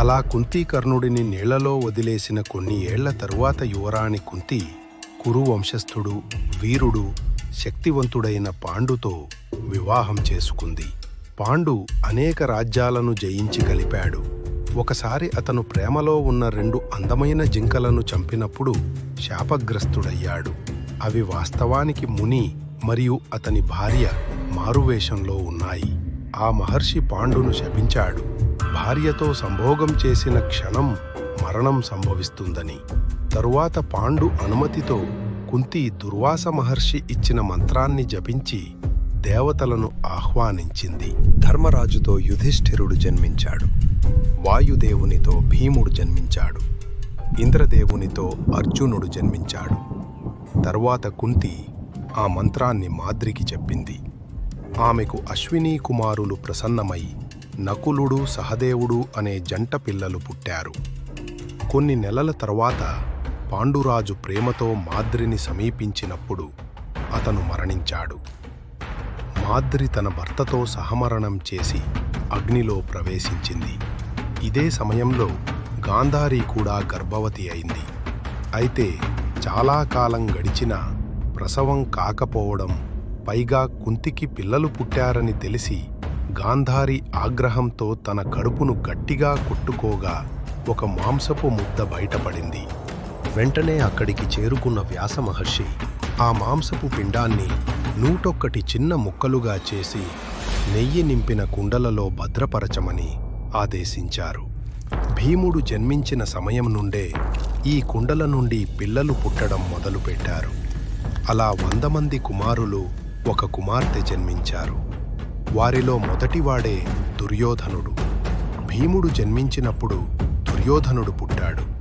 అలా కుంతి కర్ణుడిని నీళ్ళలో వదిలేసిన కొన్ని ఏళ్ళ తరువాత యువరాణి కుంతి కురు వంశస్థుడు వీరుడు శక్తివంతుడైన పాండుతో వివాహం చేసుకుంది. పాండు అనేక రాజ్యాలను జయించి కలిపాడు. ఒకసారి అతను ప్రేమలో ఉన్న రెండు అందమైన జింకలను చంపినప్పుడు శాపగ్రస్తుడయ్యాడు. అవి వాస్తవానికి ముని మరియు అతని భార్య మారువేషంలో ఉన్నాయి. ఆ మహర్షి పాండును శపించాడు. భార్యతో సంభోగం చేసిన క్షణం మరణం సంభవిస్తుందని. తరువాత పాండు అనుమతితో కుంతి దుర్వాస మహర్షి ఇచ్చిన మంత్రాన్ని జపించి దేవతలను ఆహ్వానించింది. ధర్మరాజుతో యుధిష్ఠిరుడు జన్మించాడు. వాయుదేవునితో భీముడు జన్మించాడు. ఇంద్రదేవునితో అర్జునుడు జన్మించాడు. తరువాత కుంతి ఆ మంత్రాన్ని మాద్రికి చెప్పింది. ఆమెకు అశ్వినీ కుమారులు ప్రసన్నమై నకులుడు సహదేవుడు అనే జంట పిల్లలు పుట్టారు. కొన్ని నెలల తర్వాత పాండురాజు ప్రేమతో మాద్రిని సమీపించినప్పుడు అతను మరణించాడు. మాద్రి తన భర్తతో సహమరణం చేసి అగ్నిలో ప్రవేశించింది. ఇదే సమయంలో గాంధారి కూడా గర్భవతి అయింది. అయితే చాలా కాలం గడిచినా ప్రసవం కాకపోవడం పైగా కుంతికి పిల్లలు పుట్టారని తెలిసి గాంధారి ఆగ్రహంతో తన కడుపును గట్టిగా కొట్టుకోగా ఒక మాంసపు ముద్ద బయటపడింది. వెంటనే అక్కడికి చేరుకున్న వ్యాస మహర్షి ఆ మాంసపు పిండాన్ని నూటొక్కటి చిన్న ముక్కలుగా చేసి నెయ్యి నింపిన కుండలలో భద్రపరచమని ఆదేశించారు. భీముడు జన్మించిన సమయం నుండే ఈ కుండల నుండి పిల్లలు పుట్టడం మొదలుపెట్టారు. అలా వంద మంది కుమారులు ఒక కుమార్తె జన్మించారు. వారిలో మొదటివాడే దుర్యోధనుడు. భీముడు జన్మించినప్పుడు దుర్యోధనుడు పుట్టాడు.